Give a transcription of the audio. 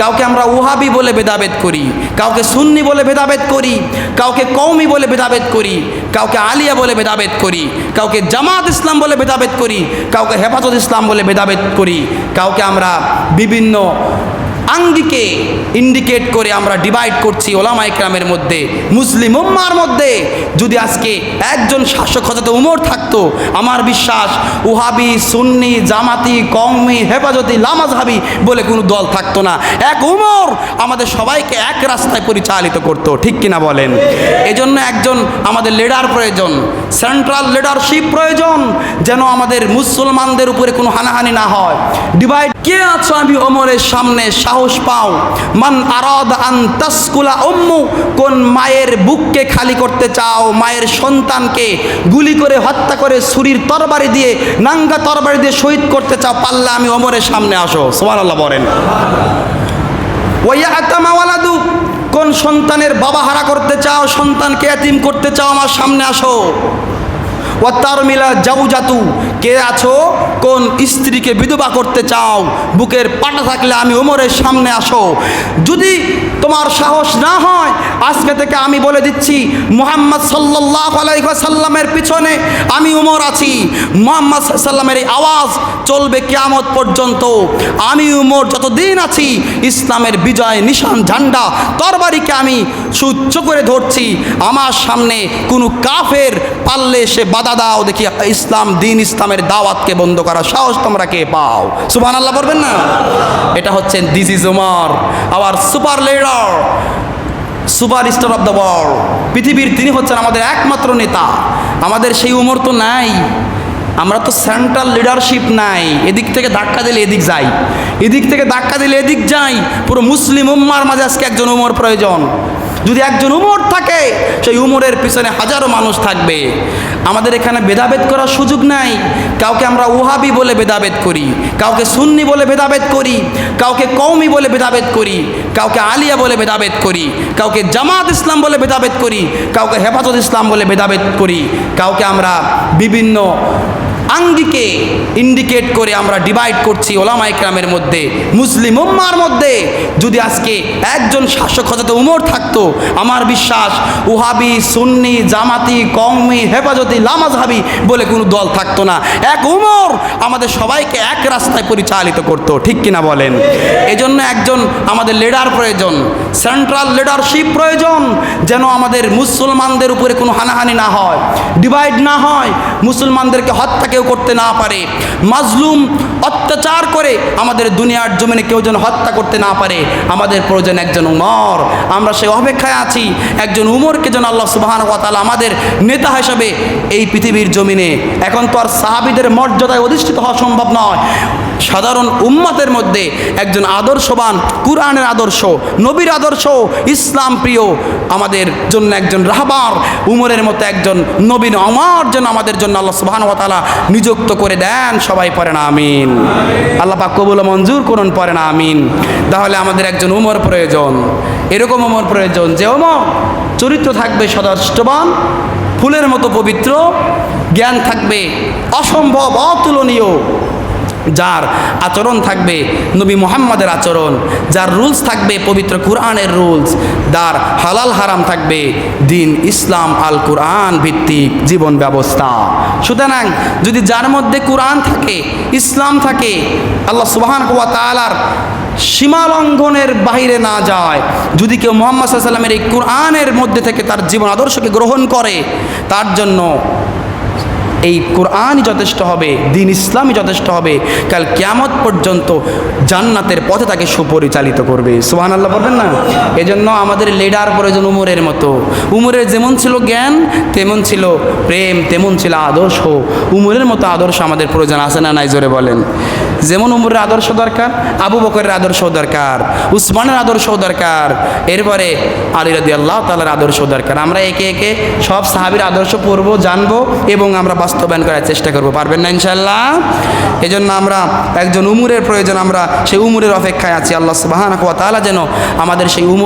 কাউকে আমরা ওহাবি বলে ভেদাভেদ করি, কাউকে সুন্নি বলে ভেদাভেদ করি, কাউকে কৌমি বলে ভেদাভেদ করি, কাউকে আলিয়া বলে ভেদাভেদ করি, কাউকে জামাত ইসলাম বলে ভেদাভেদ করি, কাউকে হেফাজত ইসলাম বলে ভেদাভেদ করি, কাউকে আমরা বিভিন্ন আঙ্গিকে ইন্ডিকেট করে আমরা ডিভাইড করছি ওলামা ইকরামের মধ্যে, মুসলিম উম্মার মধ্যে। যদি আজকে একজন শাসক হজরত উমর থাকতো, আমার বিশ্বাস উহাবি সুন্নি, জামাতি, কওমি, হেফাজতি লামাজহাবি বলে কোনো দল থাকতো না। এক উমর আমাদের সবাইকে এক রাস্তায় পরিচালিত করতো, ঠিক কিনা বলেন? এজন্য একজন আমাদের লিডার প্রয়োজন সেন্ট্রাল লিডারশিপ প্রয়োজন, যেন আমাদের মুসলমানদের উপরে কোনো হানাহানি না হয়। ডিভাইড কে আছো আমি ওমরের সামনে? সাহস পাও। মান আরাদ আন তাসকুলা উম্মু, কোন মায়ের বুককে খালি করতে চাও? মায়ের সন্তানকে গুলি করে হত্যা করে ছুরির তরবারি দিয়ে, নাঙ্গা তরবারি দিয়ে শহীদ করতে চাও? পাল্লা আমি ওমরের সামনে আসো। সুবহানাল্লাহ বলেন। ওয়া আতামা ওয়ালাদু, কোন সন্তানের বাবা হারা করতে চাও? সন্তানকে এতিম করতে চাও? আমার সামনে আসো। ও তার মিলা জাতু কে আছো? কোন স্ত্রীকে বিধবা করতে চাও? বুকের পাটা থাকলে আমি উমরের সামনে আসো। যদি তোমার সাহস না হয়, আজকে থেকে আমি বলে দিচ্ছি, মোহাম্মদ সাল্লাহ আলাইসাল্লামের পিছনে আমি উমর আছি। মোহাম্মদ সাল্লামের এই আওয়াজ চলবে কেয়ামত পর্যন্ত। আমি উমর যতদিন আছি, ইসলামের বিজয় নিশান ঝান্ডা তরবারিকে আমি সুচ্ছ করে ধরছি। আমার সামনে কোনো কাফের পারলে সে বাধা দাও, দেখি ইসলাম, দিন ইসলামের দাওয়াতকে বন্ধ করা সাহস তোমরা কে পাও? সুবান আল্লাহ বলবেন না? এটা হচ্ছে this is um our super leader super star of the world পৃথিবীর তিনি হচ্ছেন আমাদের একমাত্র নেতা। আমাদের সেই উমর তো নাই। আমরা তো সেন্ট্রাল লিডারশিপ নাই। এদিক থেকে ধাক্কা দিলে এদিক যাই। এদিক থেকে ধাক্কা দিলে এদিক যাই। পুরো মুসলিম উম্মার মাঝে আজকে একজন উমর প্রয়োজন। যদি একজন উমর থাকে, সেই উমরের পিছনে হাজারো মানুষ থাকবে। আমাদের এখানে ভেদাভেদ করার সুযোগ নাই। কাউকে আমরা ওহাবি বলে ভেদাভেদ করি, কাউকে সুন্নি বলে ভেদাভেদ করি, কাউকে কৌমি বলে ভেদাভেদ করি, কাউকে আলিয়া বলে ভেদাভেদ করি, কাউকে জামাত ইসলাম বলে ভেদাভেদ করি, কাউকে হেফাজত ইসলাম বলে ভেদাভেদ করি, কাউকে আমরা বিভিন্ন আঙ্গিকে ইন্ডিকেট করে আমরা ডিভাইড করছি ওলামা ইকরামের মধ্যে, মুসলিম উম্মার মধ্যে। যদি আজকে একজন শাসক হজরত উমর থাকতো, আমার বিশ্বাস উহাবি সুন্নি, জামাতি, কওমি, হেফাজতি লামাজহাবি বলে কোনো দল থাকতো না। এক উমর আমাদের সবাইকে এক রাস্তায় পরিচালিত করতো, ঠিক কিনা বলেন? এজন্য একজন আমাদের লিডার প্রয়োজন সেন্ট্রাল লিডারশিপ প্রয়োজন, যেন আমাদের মুসলমানদের উপরে কোনো হানাহানি না হয় ডিভাইড না হয়, মুসলমানদেরকে হত্যা কেউ করতে না পারে। মাজলুম অত্যাচার করে আমাদের দুনিয়ার জমিনে কেউ যেন হত্যা করতে না পারে। আমাদের প্রয়োজন একজন উমর। আমরা সে অপেক্ষায় আছি, একজন উমরকে যেন আল্লাহ সুবাহান তাআলা আমাদের নেতা হিসাবে এই পৃথিবীর জমিনে। এখন তো আর সাহাবিদের মর্যাদায় অধিষ্ঠিত হওয়া সম্ভব নয়। সাধারণ উম্মতের মধ্যে একজন আদর্শবান, কুরআনের আদর্শ, নবীর আদর্শ, ইসলাম প্রিয়, আমাদের জন্য একজন রাহবার, উমরের মতো একজন নবীন আমার জন্য আমাদের জন্য আল্লাহ সুবহান ওয়া তাআলা নিযুক্ত করে দেন, সবাই পড়ে না, আমিন। আল্লাহ পাক কবুল মঞ্জুর করুন, পড়ে না, আমিন। তাহলে আমাদের একজন উমর প্রয়োজন। এরকম উমর প্রয়োজন যে, উমর, চরিত্র থাকবে সদষ্টবান, ফুলের মতো পবিত্র, জ্ঞান থাকবে অসম্ভব, অতুলনীয় যার আচরণ থাকবে নবী মোহাম্মদের আচরণ, যার রুলস থাকবে পবিত্র কোরআনের রুলস, যার হালাল হারাম থাকবে দিন ইসলাম আল কোরআন ভিত্তিক জীবন ব্যবস্থা। সুতরাং যদি যার মধ্যে কোরআন থাকে, ইসলাম থাকে, আল্লাহ সুবাহান কুয়া তালার সীমা লঙ্ঘনের বাহিরে না যায়, যদি কেউ মোহাম্মদ সাল্লামের এই কোরআনের মধ্যে থেকে তার জীবন আদর্শকে গ্রহণ করে, তার জন্য এই কোরআনই যথেষ্ট হবে, দিন ইসলামই যথেষ্ট হবে, কাল কেয়ামত পর্যন্ত জান্নাতের পথে তাকে সুপরিচালিত করবে। সোহান আল্লাহ বলবেন না? এজন্য আমাদের লেডার প্রয়োজন উমরের মতো। উমরের যেমন ছিল জ্ঞান, তেমন ছিল প্রেম, তেমন ছিল আদর্শ। উমরের মতো আদর্শ আমাদের প্রয়োজন আছে না নাই? জোরে বলেন। যেমন উমরের আদর্শ দরকার, আবু বকরের আদর্শ দরকার, উসমানের আদর্শ দরকার, এরপরে আলী রাদি আল্লাহ তালার আদর্শ দরকার। আমরা একে একে সব সাহাবির আদর্শ পড়ব, জানব এবং আমরা বাস্তবায়ন করার চেষ্টা করব। পারবেন না ইনশাল্লাহ জন্য আমরা একজন উমুরের প্রয়োজন, আমরা সেই উমুরের অপেক্ষায় আছি। আল্লাহ সুবাহ তালা যেন আমাদের সেই উমুর